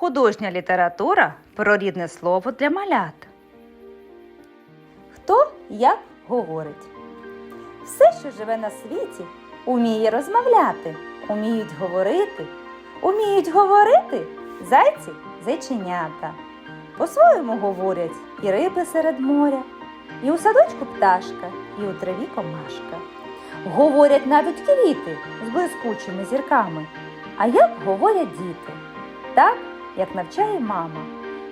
Художня література про рідне слово для малят. Хто як говорить? Все, що живе на світі, уміє розмовляти, уміють говорити. Уміють говорити зайці зайченята. По-своєму говорять і риби серед моря, і у садочку пташка, і у траві комашка. Говорять навіть квіти з блискучими зірками. А як говорять діти? Так, як навчає мама.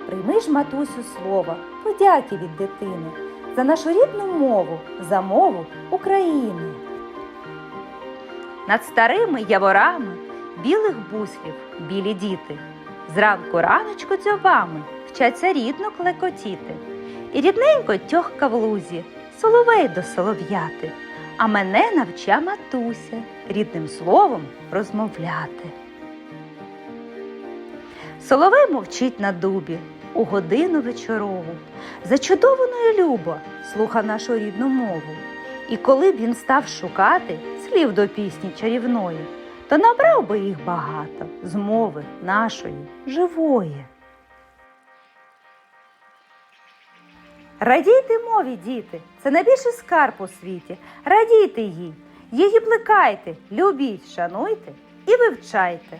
Прийми ж, матусю, слово, подяки від дитини за нашу рідну мову, за мову України. Над старими яворами білих буслів білі діти. Зранку раночку дзьобами вчаться рідно клекотіти. І рідненько тьохка в лузі, соловей до солов'яти. А мене навча матуся рідним словом розмовляти. Соловей мовчить на дубі у годину вечорову. Зачудованою любо слухав нашу рідну мову. І коли б він став шукати слів до пісні чарівної, то набрав би їх багато з мови нашої живої. Радійте мові, діти, це найбільший скарб у світі. Радійте їй, її плекайте, любіть, шануйте і вивчайте.